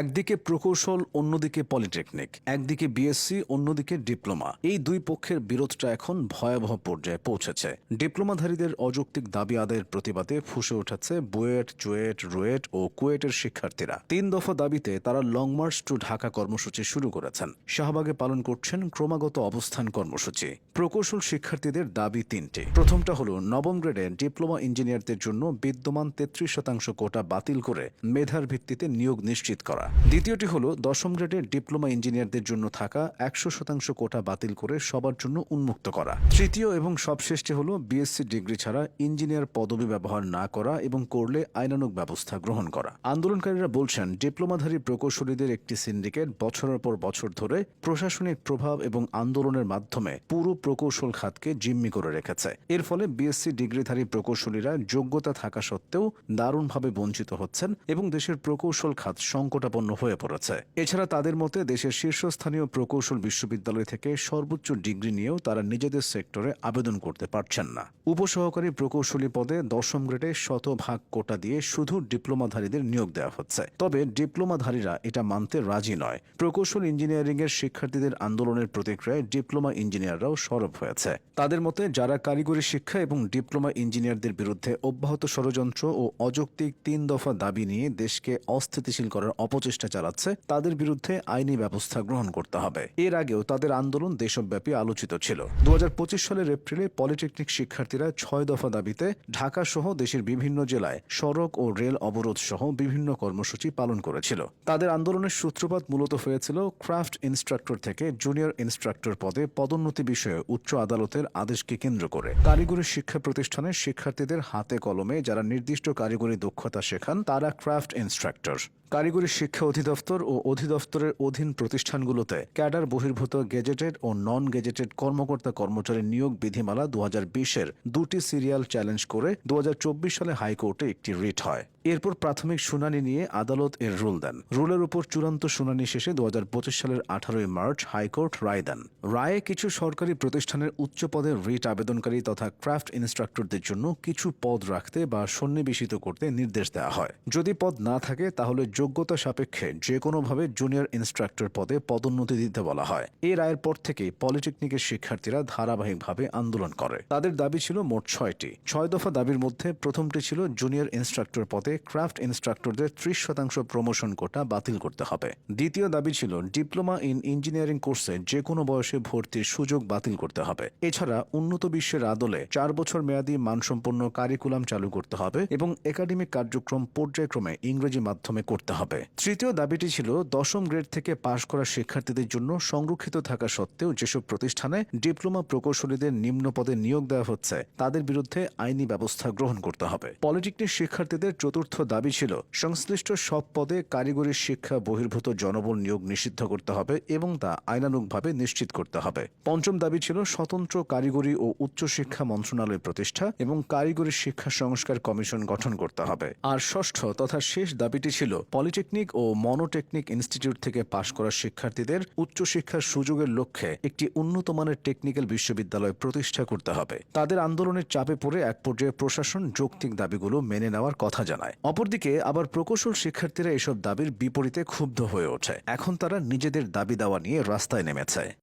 একদিকে প্রকৌশল, অন্যদিকে পলিটেকনিক, একদিকে বিএসসি অন্যদিকে ডিপ্লোমা। এই দুই পক্ষের বিরোধটা এখন ভয়াবহ পর্যায়ে পৌঁছেছে। ডিপ্লোমাধারীদের অযৌক্তিক দাবি আদায়ের প্রতিবাদে ফুসে উঠেছে বুয়েট, চুয়েট, রুয়েট ও কুয়েটের শিক্ষার্থীরা। তিন দফা দাবিতে তারা লং মার্চ টু ঢাকা কর্মসূচি শুরু করেছেন। শাহবাগে পালন করছেন ক্রমাগত অবস্থান কর্মসূচি। প্রকৌশল শিক্ষার্থীদের দাবি তিনটি। প্রথমটা হল, নবম গ্রেডে ডিপ্লোমা ইঞ্জিনিয়ারদের জন্য বিদ্যমান তেত্রিশ শতাংশ কোটা বাতিল করে মেধার ভিত্তিতে নিয়োগ নিশ্চিত করা। দ্বিতীয়টি হলো, দশম গ্রেডের ডিপ্লোমা ইঞ্জিনিয়ারদের জন্য থাকা একশো শতাংশ কোটা বাতিল করে সবার জন্য উন্মুক্ত করা। তৃতীয় এবং সবশেষটি হলো, বিএসসি ডিগ্রি ছাড়া ইঞ্জিনিয়ার পদবি ব্যবহার না করা এবং করলে আইনানুগ ব্যবস্থা গ্রহণ করা। আন্দোলনকারীরা বলছেন, ডিপ্লোমাধারী প্রকৌশলীদের একটি সিন্ডিকেট বছরের পর বছর ধরে প্রশাসনিক প্রভাব এবং আন্দোলনের মাধ্যমে পুরো প্রকৌশল খাতকে জিম্মি করে রেখেছে। এর ফলে বিএসসি ডিগ্রিধারী প্রকৌশলীরা যোগ্যতা থাকা সত্ত্বেও দারুণভাবে বঞ্চিত হচ্ছেন এবং দেশের প্রকৌশল খাত সংকটাপন্ন হয়ে পড়েছে। এছাড়া তাদের মতে দেশের শীর্ষস্থানীয় প্রকৌশল বিশ্ববিদ্যালয় থেকে সর্বোচ্চ ডিগ্রি নিয়েও তারা নিজেদের সেক্টরে আবেদন করতে পারছেন না। উপসহকারী প্রকৌশলী পদে দশম গ্রেডে শতভাগ কোটা দিয়ে শুধু ডিপ্লোমাধারীদের নিয়োগ দেওয়া হচ্ছে। তবে ডিপ্লোমাধারীরা এটা মানতে রাজি নয়। প্রকৌশল ইঞ্জিনিয়ারিং এর শিক্ষার্থীদের আন্দোলনের প্রতিক্রিয়ায় ডিপ্লোমা ইঞ্জিনিয়াররাও সরব হয়েছে। তাদের মতে যারা কারিগরি শিক্ষা এবং ডিপ্লোমা ইঞ্জিনিয়ারদের বিরুদ্ধে অব্যাহত ষড়যন্ত্র ও অযৌক্তিক তিন দফা দাবি নিয়ে দেশকে অস্থিতিশীল করার অপচেষ্টা চালাচ্ছে, তাদের বিরুদ্ধে আইনি ব্যবস্থা গ্রহণ করতে হবে। এর আগেও তাদের আন্দোলন দেশব্যাপী আলোচিত ছিল। দু হাজার পঁচিশ সালের এপ্রিলে পলিটেকনিক শিক্ষার্থীরা ছয় দফা দাবিতে ঢাকা সহ দেশের বিভিন্ন জেলায় সড়ক ও রেল অবরোধ সহ বিভিন্ন কর্মসূচি পালন করেছিল। তাদের আন্দোলনের সূত্রপাত মূলত হয়েছিল ক্রাফট ইনস্ট্রাক্টর থেকে জুনিয়র ইনস্ট্রাক্টর পদে পদোন্নতি বিষয়ে উচ্চ আদালতের আদেশকে কেন্দ্র করে। কারিগরি শিক্ষা প্রতিষ্ঠানের শিক্ষার্থীদের হাতে কলমে যারা নির্দিষ্ট কারিগরি দক্ষতা শেখান, তারা ক্রাফট ইনস্ট্রাক্টর। কারিগরি শিক্ষা অধিদপ্তর ও অধিদপ্তরের অধীন প্রতিষ্ঠানগুলোতে ক্যাডার বহির্ভূত গেজেটেড ও নন গেজেটেড কর্মকর্তা কর্মচারী নিয়োগ বিধিমালা দু এর দুটি সিরিয়াল চ্যালেঞ্জ করে দু হাজার চব্বিশ সালে হাইকোর্টে একটি রিট হয়। এরপর প্রাথমিক শুনানি নিয়ে আদালত এর রুল দেন। রুলের উপর চূড়ান্ত শুনানি শেষে দু হাজার পঁচিশ সালের আঠারোই মার্চ হাইকোর্ট রায় দেন। রায়ে কিছু সরকারি প্রতিষ্ঠানের উচ্চ পদের রিট আবেদনকারী তথা ক্রাফট ইনস্ট্রাক্টরদের জন্য কিছু পদ রাখতে বা সন্নিবেশিত করতে নির্দেশ দেওয়া হয়। যদি পদ না থাকে, তাহলে যোগ্যতা সাপেক্ষে যে কোনোভাবে জুনিয়র ইনস্ট্রাক্টর পদে পদোন্নতি দিতে বলা হয়। এই রায়ের পর থেকেই পলিটেকনিকের শিক্ষার্থীরা ধারাবাহিকভাবে আন্দোলন করে। তাদের দাবি ছিল মোট ছয়টি। ছয় দফা দাবির মধ্যে প্রথমটি ছিল জুনিয়র ইনস্ট্রাক্টর পদে ক্রাফট ইনস্ট্রাক্টরদের ত্রিশ শতাংশ প্রমোশন কোটা বাতিল করতে হবে। দ্বিতীয় দাবি ছিল, ডিপ্লোমা ইন ইঞ্জিনিয়ারিং কোর্সে যে কোনো বয়সে ভর্তির সুযোগ বাতিল করতে হবে। এছাড়া উন্নত বিশ্বের আদলে চার বছর মেয়াদী মানসম্পন্ন কারিকুলাম চালু করতে হবে এবং একাডেমিক কার্যক্রম পর্যায়ক্রমে ইংরেজি মাধ্যমে করতে হবে। তৃতীয় দাবিটি ছিল, দশম গ্রেড থেকে পাশ করা শিক্ষার্থীদের জন্য সংরক্ষিত থাকা সত্ত্বেও যেসব প্রতিষ্ঠানে ডিপ্লোমা প্রকৌশলীদের নিম্ন পদে নিয়োগ দেওয়া হচ্ছে, তাদের বিরুদ্ধে আইনি ব্যবস্থা গ্রহণ করতে হবে। পলিটেকনিক শিক্ষার্থীদের চতুর্থ দাবি ছিল, সংশ্লিষ্ট সব পদে কারিগরি শিক্ষা বহির্ভূত জনবল নিয়োগ নিষিদ্ধ করতে হবে এবং তা আইনানুগভাবে নিশ্চিত করতে হবে। পঞ্চম দাবি ছিল, স্বতন্ত্র কারিগরি ও উচ্চশিক্ষা মন্ত্রণালয় প্রতিষ্ঠা এবং কারিগরি শিক্ষা সংস্কার কমিশন গঠন করতে হবে। আর ষষ্ঠ তথা শেষ দাবিটি ছিল, পলিটেকনিক ও মনোটেকনিক ইনস্টিটিউট থেকে পাশ করা শিক্ষার্থীদের উচ্চশিক্ষার সুযোগের লক্ষ্যে একটি উন্নত মানের টেকনিক্যাল বিশ্ববিদ্যালয় প্রতিষ্ঠা করতে হবে। তাদের আন্দোলনের চাপে পড়ে এক পর্যায়ে প্রশাসন যৌক্তিক দাবিগুলো মেনে নেওয়ার কথা জানায়। অপরদিকে আবার প্রকৌশল শিক্ষার্থীরা এসব দাবির বিপরীতে ক্ষুব্ধ হয়ে ওঠে। এখন তারা নিজেদের দাবি দাওয়া নিয়ে রাস্তায় নেমেছে।